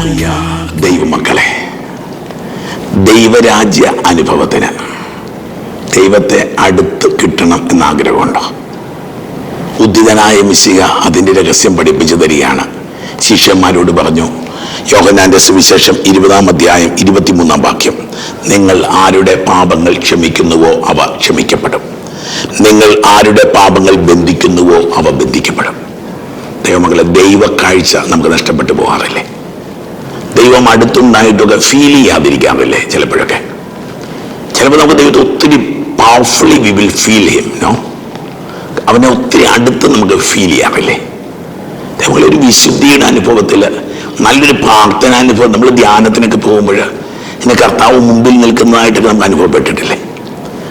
പ്രിയ ദൈവമക്കളെ ദൈവരാജ്യ അനുഭവത്തിന് ദൈവത്തെ അടുത്ത് കിട്ടണം എന്ന ആഗ്രഹമുണ്ടോ ഉദ്ധിതനായ മിശിക അതിന്റെ രഹസ്യം പഠിപ്പിച്ചു തരികയാണ്. ശിഷ്യന്മാരോട് പറഞ്ഞു യോഹനാന്റെ സുവിശേഷം ഇരുപതാം അധ്യായം ഇരുപത്തിമൂന്നാം വാക്യം നിങ്ങൾ ആരുടെ പാപങ്ങൾ ക്ഷമിക്കുന്നുവോ അവ ക്ഷമിക്കപ്പെടും. നിങ്ങൾ ആരുടെ പാപങ്ങൾ ബന്ധിക്കുന്നുവോ അവ ബന്ധിക്കപ്പെടും. ദൈവമകളെ ദൈവ കാഴ്ച നമുക്ക് നഷ്ടപ്പെട്ടു പോകാറില്ലേ? ദൈവം അടുത്തുണ്ടായിട്ടൊക്കെ ഫീൽ ചെയ്യാതിരിക്കാറില്ലേ ചിലപ്പോഴൊക്കെ. ചിലപ്പോൾ നമുക്ക് ദൈവത്തെ ഒത്തിരി പവർഫുള്ളി വി വിൽ ഫീൽ ചെയ്യും നോ അവനെ ഒത്തിരി അടുത്ത് നമുക്ക് ഫീൽ ചെയ്യാമല്ലേ? അതേപോലെ ഒരു വിശുദ്ധിയുടെ അനുഭവത്തിൽ നല്ലൊരു പ്രാർത്ഥന അനുഭവം നമ്മൾ ധ്യാനത്തിനൊക്കെ പോകുമ്പോൾ ഇന്ന് കർത്താവ് മുമ്പിൽ നിൽക്കുന്നതായിട്ടൊക്കെ നമുക്ക് അനുഭവപ്പെട്ടിട്ടില്ലേ?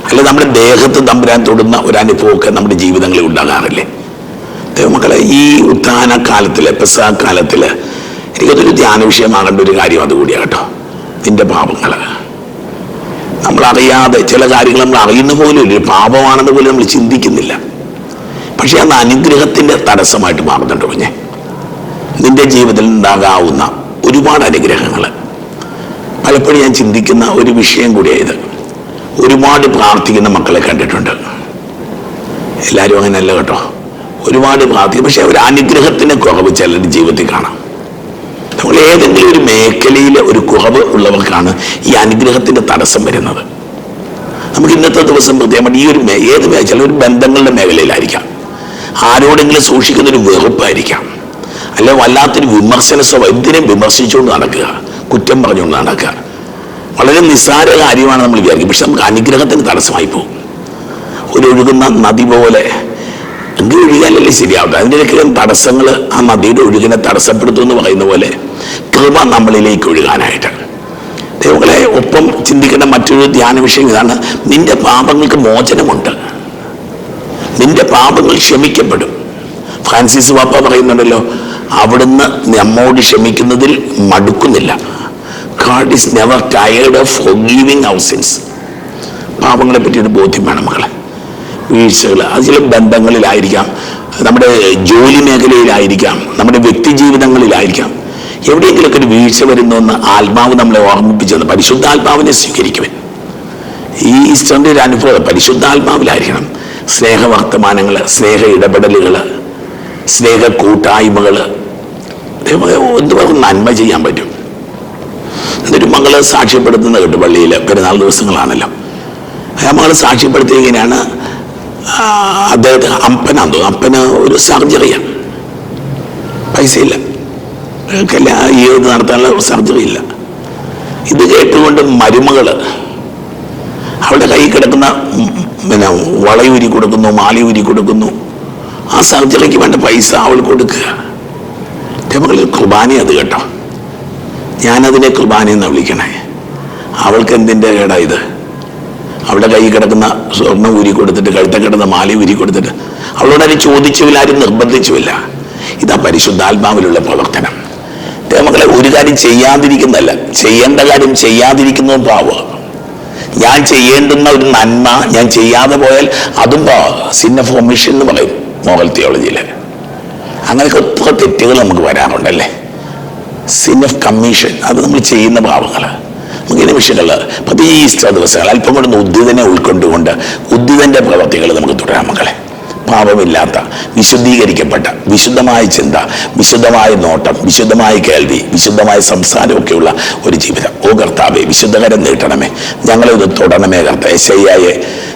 അല്ലെ നമ്മുടെ ദേഹത്ത് തമ്പുരാൻ തൊടുന്ന ഒരു അനുഭവമൊക്കെ നമ്മുടെ ജീവിതങ്ങളിൽ ഉണ്ടാകാറില്ലേ? ദൈവമക്കളെ ഈ ഉത്ഥാന കാലത്തിൽ പെസാ കാലത്തിൽ എനിക്കതൊരു ധ്യാന വിഷയമാകേണ്ട ഒരു കാര്യം അതുകൂടിയാണ് കേട്ടോ. നിന്റെ പാപങ്ങൾ നമ്മൾ അറിയാതെ ചില കാര്യങ്ങൾ നമ്മൾ അറിയുന്ന പോലും ഇല്ല. പാപമാണെന്ന് പോലും നമ്മൾ ചിന്തിക്കുന്നില്ല. പക്ഷേ അത് അനുഗ്രഹത്തിന്റെ തടസ്സമായിട്ട് മാറുന്നുണ്ട് കുഞ്ഞെ. നിന്റെ ജീവിതത്തിൽ ഉണ്ടാകാവുന്ന ഒരുപാട് അനുഗ്രഹങ്ങൾ. പലപ്പോഴും ഞാൻ ചിന്തിക്കുന്ന ഒരു വിഷയം കൂടിയായത്. ഒരുപാട് പ്രാർത്ഥിക്കുന്ന മക്കളെ കണ്ടിട്ടുണ്ട്. എല്ലാവരും അങ്ങനെയല്ല കേട്ടോ. ഒരുപാട് പ്രാർത്ഥിക്കും. പക്ഷെ ഒരു അനുഗ്രഹത്തിന്റെ കുറവ് ചിലരുടെ ജീവിതത്തിൽ കാണാം. നമ്മൾ ഏതെങ്കിലും ഒരു മേഖലയിൽ ഒരു കുറവ് ഉള്ളവർക്കാണ് ഈ അനുഗ്രഹത്തിന്റെ തടസ്സം വരുന്നത്. നമുക്ക് ഇന്നത്തെ ദിവസം പ്രത്യേകം ഈ ഒരു ഏത് ചില ഒരു ബന്ധങ്ങളുടെ മേഖലയിലായിരിക്കാം. ആരോടെങ്കിലും സൂക്ഷിക്കുന്ന ഒരു വെറുപ്പായിരിക്കാം. അല്ലെ വല്ലാത്തൊരു വിമർശന സ്വഭാവം എന്തിനും വിമർശിച്ചുകൊണ്ട് നടക്കുക കുറ്റം പറഞ്ഞുകൊണ്ട് നടക്കുക. വളരെ നിസ്സാര കാര്യമാണ് നമ്മൾ വിചാരിക്കും പക്ഷെ നമുക്ക് അനുഗ്രഹത്തിന് തടസ്സമായി പോകും. ഒരു ഒഴുകുന്ന നദി പോലെ എങ്കിൽ ഒഴുകാനല്ലേ ശരിയാവട്ടെ അതിന്റെയൊക്കെ തടസ്സങ്ങൾ ആ നദിയുടെ ഒഴുകിനെ തടസ്സപ്പെടുത്തും എന്ന് പറയുന്ന പോലെ കൃപ നമ്മളിലേക്ക് ഒഴുകാനായിട്ട് ദൈവങ്ങളെ ഒപ്പം ചിന്തിക്കേണ്ട മറ്റൊരു ധ്യാന വിഷയം ഇതാണ്. നിന്റെ പാപങ്ങൾക്ക് മോചനമുണ്ട്. നിന്റെ പാപങ്ങൾ ക്ഷമിക്കപ്പെടും. ഫ്രാൻസിസ് വാപ്പ പറയുന്നുണ്ടല്ലോ അവിടുന്ന് നമ്മോട് ക്ഷമിക്കുന്നതിൽ മടുക്കുന്നില്ല. God is never tired of giving sins പാപങ്ങളെ പറ്റിയൊരു ബോധ്യം വേണം മക്കളെ. വീഴ്ചകൾ അത് ബന്ധങ്ങളിലായിരിക്കാം. നമ്മുടെ ജോലി മേഖലയിലായിരിക്കാം. നമ്മുടെ വ്യക്തി ജീവിതങ്ങളിലായിരിക്കാം. എവിടെയെങ്കിലുമൊക്കെ ഒരു വീഴ്ച വരുന്നു എന്ന് ആത്മാവ് നമ്മളെ ഓർമ്മിപ്പിച്ചത് പരിശുദ്ധാത്മാവിനെ സ്വീകരിക്കുവൻ. ഈ ഈസ്റ്ററിന്റെ ഒരു അനുഭവം പരിശുദ്ധാത്മാവിലായിരിക്കണം. ആത്മാവിലായിരിക്കണം സ്നേഹ ഇടപെടലുകൾ സ്നേഹ കൂട്ടായ്മകൾ എന്തുവർക്കും നന്മ ചെയ്യാൻ പറ്റും? എന്നിട്ട് മകൾ സാക്ഷ്യപ്പെടുത്തുന്ന കേട്ടു പള്ളിയിൽ പെരുന്നാൾ ദിവസങ്ങളാണല്ലോ. മകൾ സാക്ഷ്യപ്പെടുത്തിയ ഇങ്ങനെയാണ് അദ്ദേഹത്തിന് അപ്പനാന്ന് തോന്നുന്നു. അപ്പന് ഒരു സർജറിയാണ് പൈസയില്ല. അയാൾക്കല്ല ഈ നടത്താനുള്ള സർജറി ഇല്ല ഇത് കേട്ടുകൊണ്ട് മരുമകൾ അവളുടെ കൈ കിടക്കുന്ന പിന്നെ വളയൂരി കൊടുക്കുന്നു മാലയൂരി കൊടുക്കുന്നു. ആ സർജറിക്ക് വേണ്ട പൈസ അവൾ കൊടുക്കുക. എന്റെ മകളിൽ കുർബാന അത് കേട്ടോ. ഞാനതിനെ കുർബാന എന്ന് വിളിക്കണേ. അവൾക്ക് എന്തിന്റെ കേടാ ഇത്? അവളുടെ കൈ കിടക്കുന്ന സ്വർണം ഊരി കൊടുത്തിട്ട് കഴുത്ത കിടന്ന മാല ഊരി കൊടുത്തിട്ട് അവളോട് ആരും ചോദിച്ചുമില്ല ആരും നിർബന്ധിച്ചുമില്ല. ഇതാ പരിശുദ്ധാത്മാവിലുള്ള പ്രവർത്തനം. മക്കളെ ഒരു കാര്യം ചെയ്യാതിരിക്കുന്നതല്ല ചെയ്യേണ്ട കാര്യം ചെയ്യാതിരിക്കുന്നതും പാവം ഞാൻ ചെയ്യേണ്ടുന്ന ഒരു നന്മ ഞാൻ ചെയ്യാതെ പോയാൽ അതും സിൻ ഓഫ് ഒമിഷൻ എന്ന് പറയും മോറൽ തിയോളജിയിൽ. അങ്ങനെയൊക്കെ ഒത്തിരി തെറ്റുകൾ നമുക്ക് വരാറുണ്ടല്ലേ? സിൻ ഓഫ് കമ്മീഷൻ അത് നമ്മൾ ചെയ്യുന്ന പാവങ്ങൾ നമുക്ക് ഈ നിമിഷങ്ങളിൽ പതി ഈസ്റ്റർ ദിവസങ്ങൾ അല്പം കൊണ്ട് ഉദ്ധിതനെ ഉൾക്കൊണ്ടുകൊണ്ട് ഉദ്യതന്റെ പ്രവർത്തികൾ നമുക്ക് തുടരാം മക്കളെ. പാപമില്ലാത്ത വിശുദ്ധീകരിക്കപ്പെട്ട വിശുദ്ധമായ ചിന്ത വിശുദ്ധമായ നോട്ടം വിശുദ്ധമായ കേൾവി വിശുദ്ധമായ സംസാരമൊക്കെയുള്ള ഒരു ജീവിതം. ഓ കർത്താവെ വിശുദ്ധകരം നീട്ടണമേ. ഞങ്ങളിത് തുടരണമേ കർത്താവ്. ശയ്യായെ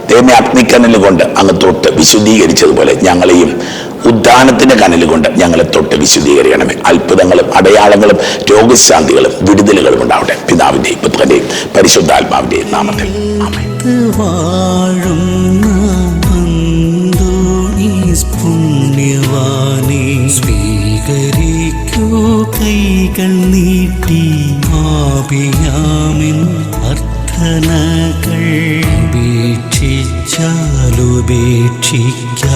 ദൈവമേ അഗ്നിക്കനൽ കൊണ്ട് അങ്ങ് തൊട്ട് വിശുദ്ധീകരിച്ചതുപോലെ ഞങ്ങളെയും ഉദ്ധാനത്തിന്റെ കനൽ കൊണ്ട് ഞങ്ങളെ തൊട്ട് വിശുദ്ധീകരിക്കണമേ അത്ഭുതങ്ങളും അടയാളങ്ങളും രോഗശാന്തികളും വിടുതലുകളും ഉണ്ടാവട്ടെ. പിതാവിന്റെയും പുത്രന്റെയും പരിശുദ്ധാത്മാവിന്റെയും നാമത്തിൽ. സ്വീകരിക്ക കൈകൾ അർത്ഥനകൾ ഉപേക്ഷിച്ചാലുപേക്ഷിക്കാതെ